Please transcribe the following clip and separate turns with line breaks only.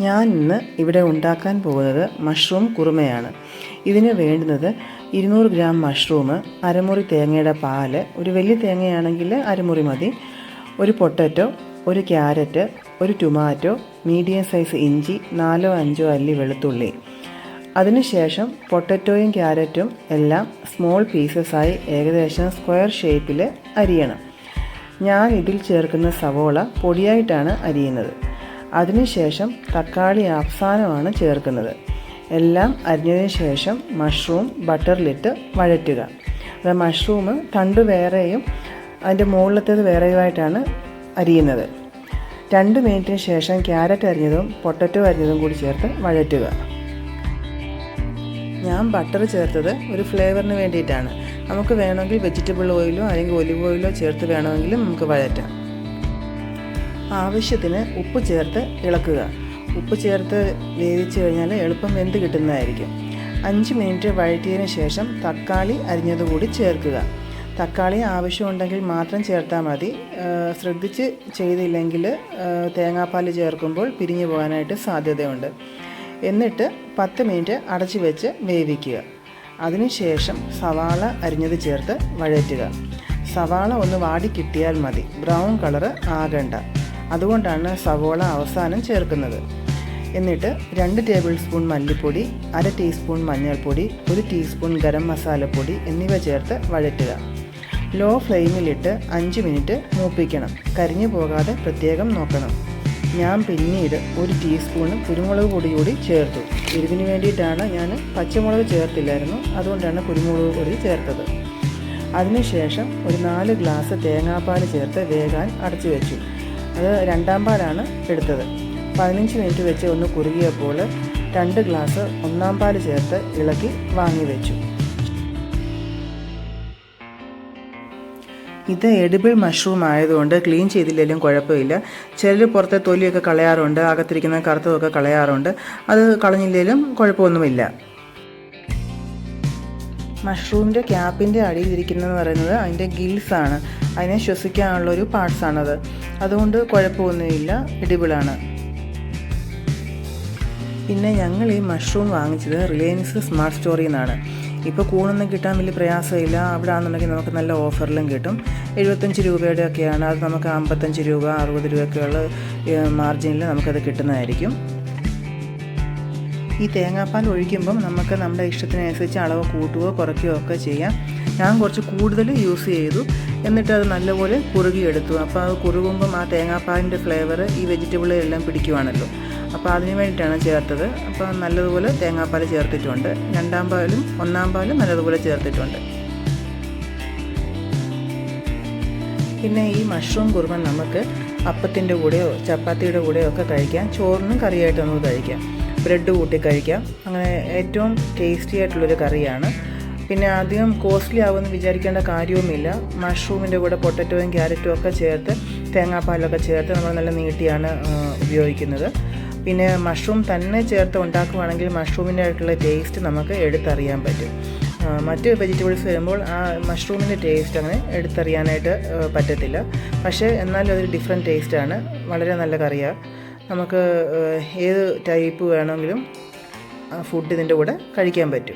ഞാൻ ഇന്ന് ഇവിടെ ഉണ്ടാക്കാൻ പോകുന്നത് മഷ്റൂം കുറുമയാണ്. ഇതിന് വേണ്ടുന്നത് ഇരുന്നൂറ് ഗ്രാം മഷ്റൂം അരമുറി തേങ്ങയുടെ പാൽ ഒരു വലിയ തേങ്ങയാണെങ്കിൽ അരമുറി മതി ഒരു പൊട്ടറ്റോ ഒരു ക്യാരറ്റ് ഒരു ടൊമാറ്റോ മീഡിയം സൈസ് ഇഞ്ചി നാലോ അഞ്ചോ അല്ലി വെളുത്തുള്ളി. അതിനുശേഷം പൊട്ടറ്റോയും ക്യാരറ്റും എല്ലാം സ്മോൾ പീസസായി ഏകദേശം സ്ക്വയർ ഷേപ്പിൽ അരിയണം. ഞാൻ ഇതിൽ ചേർക്കുന്ന സവോള പൊടിയായിട്ടാണ് അരിയുന്നത്. അതിനുശേഷം തക്കാളി അവസാനമാണ് ചേർക്കുന്നത്. എല്ലാം അരിഞ്ഞതിന് ശേഷം മഷ്റൂം ബട്ടറിലിട്ട് വഴറ്റുക. അത് മഷ്റൂം തണ്ട് വേറെയും അതിന്റെ മുകളിലത്തേത് വേറെയുമായിട്ടാണ് അരിയുന്നത്. രണ്ട് മിനിറ്റിന് ശേഷം ക്യാരറ്റ് അരിഞ്ഞതും പൊട്ടറ്റോ അരിഞ്ഞതും കൂടി ചേർത്ത് വഴറ്റുക. ഞാൻ ബട്ടർ ചേർത്തത് ഒരു ഫ്ലേവറിന് വേണ്ടിയിട്ടാണ്. നമുക്ക് വേണമെങ്കിൽ വെജിറ്റബിൾ ഓയിലോ അല്ലെങ്കിൽ ഒലിവ് ഓയിലോ ചേർത്ത് വേണമെങ്കിലും നമുക്ക് വഴറ്റാം. ആവശ്യത്തിന് ഉപ്പ് ചേർത്ത് ഇളക്കുക. ഉപ്പ് ചേർത്ത് വേവിച്ച് കഴിഞ്ഞാൽ എളുപ്പം വെന്ത് കിട്ടുന്നതായിരിക്കും. അഞ്ച് മിനിറ്റ് വഴറ്റിയതിന് ശേഷം തക്കാളി അരിഞ്ഞതുകൂടി ചേർക്കുക. തക്കാളി ആവശ്യമുണ്ടെങ്കിൽ മാത്രം ചേർത്താൽ മതി. ശ്രദ്ധിച്ച് ചെയ്തില്ലെങ്കിൽ തേങ്ങാപ്പാൽ ചേർക്കുമ്പോൾ പിരിഞ്ഞു പോകാനായിട്ട് സാധ്യതയുണ്ട്. എന്നിട്ട് പത്ത് മിനിറ്റ് അടച്ചു വെച്ച് വേവിക്കുക. അതിനുശേഷം സവാള അരിഞ്ഞത് ചേർത്ത് വഴറ്റുക. സവാള ഒന്ന് വാടി കിട്ടിയാൽ മതി. ബ്രൗൺ കളറ് ആകണ്ട. അതുകൊണ്ടാണ് സവോള അവസാനം ചേർക്കുന്നത്. എന്നിട്ട് രണ്ട് ടേബിൾ സ്പൂൺ മല്ലിപ്പൊടി അര ടീസ്പൂൺ മഞ്ഞൾപ്പൊടി ഒരു ടീസ്പൂൺ ഗരം മസാലപ്പൊടി എന്നിവ ചേർത്ത് വഴറ്റുക. ലോ ഫ്ലെയിമിലിട്ട് അഞ്ച് മിനിറ്റ് മൂപ്പിക്കണം. കരിഞ്ഞു പോകാതെ പ്രത്യേകം നോക്കണം. ഞാൻ പിന്നീട് ഒരു ടീസ്പൂണ് കുരുമുളക് പൊടി കൂടി ചേർത്തു. എരിവിന് വേണ്ടിയിട്ടാണ് ഞാൻ പച്ചമുളക് ചേർത്തില്ലായിരുന്നു. അതുകൊണ്ടാണ് കുരുമുളക് പൊടി ചേർത്തത്. അതിനുശേഷം ഒരു നാല് ഗ്ലാസ് തേങ്ങാപ്പാൽ ചേർത്ത് വേകാൻ അടച്ചു വെച്ചു അത് രണ്ടാം പാലാണ് എടുത്തത്. പതിനഞ്ച് മിനിറ്റ് വെച്ച് ഒന്ന് കുറുകിയപ്പോൾ രണ്ട് ഗ്ലാസ് ഒന്നാം പാൽ ചേർത്ത് ഇളക്കി വാങ്ങി വെച്ചു. ഇത് എഡിബിൾ മഷ്റൂം ആയതുകൊണ്ട് ക്ലീൻ ചെയ്തില്ലെങ്കിലും കുഴപ്പമില്ല. ചിലർ പുറത്തെ തൊലിയൊക്കെ കളയാറുണ്ട് അകത്തിരിക്കുന്ന കറുത്തതൊക്കെ കളയാറുണ്ട്. അത് കളഞ്ഞില്ലെങ്കിലും കുഴപ്പമൊന്നുമില്ല. മഷ്റൂമിന്റെ ക്യാപ്പിന്റെ അടിയിലിരിക്കുന്നതെന്ന് പറയുന്നത് അതിന്റെ ഗിൽസാണ് അതിനെ ശ്വസിക്കാനുള്ളൊരു പാർട്സാണത് അതുകൊണ്ട് കുഴപ്പമൊന്നുമില്ല. എഡിബിളാണ് പിന്നെ ഞങ്ങൾ ഈ മഷ്റൂം വാങ്ങിച്ചത് റിലയൻസ് സ്മാർട്ട് സ്റ്റോറിൽ നിന്നാണ്. ഇപ്പോൾ കൂണൊന്നും കിട്ടാൻ വലിയ പ്രയാസമില്ല. അവിടെ ആണെന്നുണ്ടെങ്കിൽ നമുക്ക് നല്ല ഓഫറിലും കിട്ടും. എഴുപത്തഞ്ച് രൂപയുടെ ഒക്കെയാണ് അത് നമുക്ക് അമ്പത്തഞ്ച് രൂപ അറുപത് രൂപയൊക്കെയുള്ള മാർജിനിൽ നമുക്കത് കിട്ടുന്നതായിരിക്കും. ഈ തേങ്ങാപ്പാൽ ഒഴിക്കുമ്പം നമുക്ക് നമ്മുടെ ഇഷ്ടത്തിനനുസരിച്ച് അളവ് കൂട്ടുകയോ കുറയ്ക്കുകയോ ഒക്കെ ചെയ്യാം. ഞാൻ കുറച്ച് കൂടുതൽ യൂസ് ചെയ്തു. എന്നിട്ട് അത് നല്ലപോലെ കുറുകിയെടുത്തു അപ്പോൾ അത് കുറുകുമ്പം ആ തേങ്ങാപ്പാലിന്റെ ഫ്ലേവർ ഈ വെജിറ്റബിളെല്ലാം പിടിക്കുവാണല്ലോ. അപ്പോൾ അതിന് വേണ്ടിയിട്ടാണ് ചേർത്തത്. അപ്പോൾ നല്ലതുപോലെ തേങ്ങാപ്പാൽ ചേർത്തിട്ടുണ്ട്. രണ്ടാം പാലും ഒന്നാം പാലും നല്ലതുപോലെ ചേർത്തിട്ടുണ്ട്. പിന്നെ ഈ മഷ്റൂം കുറുമ നമുക്ക് അപ്പത്തിന്റെ കൂടെയോ ചപ്പാത്തിയുടെ കൂടെയോ ഒക്കെ കഴിക്കാം. ചോറിനും കറിയായിട്ട് നമുക്ക് കഴിക്കാം. ബ്രെഡ് കൂട്ടി കഴിക്കാം. അങ്ങനെ ഏറ്റവും ടേസ്റ്റി ആയിട്ടുള്ളൊരു കറിയാണ്. പിന്നെ അധികം കോസ്റ്റ്ലി ആവുമെന്ന് വിചാരിക്കേണ്ട കാര്യവുമില്ല. മഷ്റൂമിന്റെ കൂടെ പൊട്ടറ്റോയും ക്യാരറ്റും ഒക്കെ ചേർത്ത് തേങ്ങാപ്പാലൊക്കെ ചേർത്ത് നമ്മൾ നല്ല നീട്ടിയാണ് ഉപയോഗിക്കുന്നത്. പിന്നെ മഷ്റൂം തന്നെ ചേർത്ത് ഉണ്ടാക്കുവാണെങ്കിൽ മഷ്റൂമിന്റെ ആയിട്ടുള്ള ടേസ്റ്റ് നമുക്ക് എടുത്തറിയാൻ പറ്റും. മറ്റ് വെജിറ്റബിൾസ് വരുമ്പോൾ ആ മഷ്റൂമിന്റെ ടേസ്റ്റ് അങ്ങനെ എടുത്തറിയാനായിട്ട് പറ്റത്തില്ല. പക്ഷേ എന്നാലും അതൊരു ഡിഫറെന്റ് ടേസ്റ്റാണ് വളരെ നല്ല കറിയാണ് നമുക്ക് ഏത് ടൈപ്പ് വേണമെങ്കിലും ഫുഡ് ഇതിന്റെ കൂടെ കഴിക്കാൻ പറ്റും.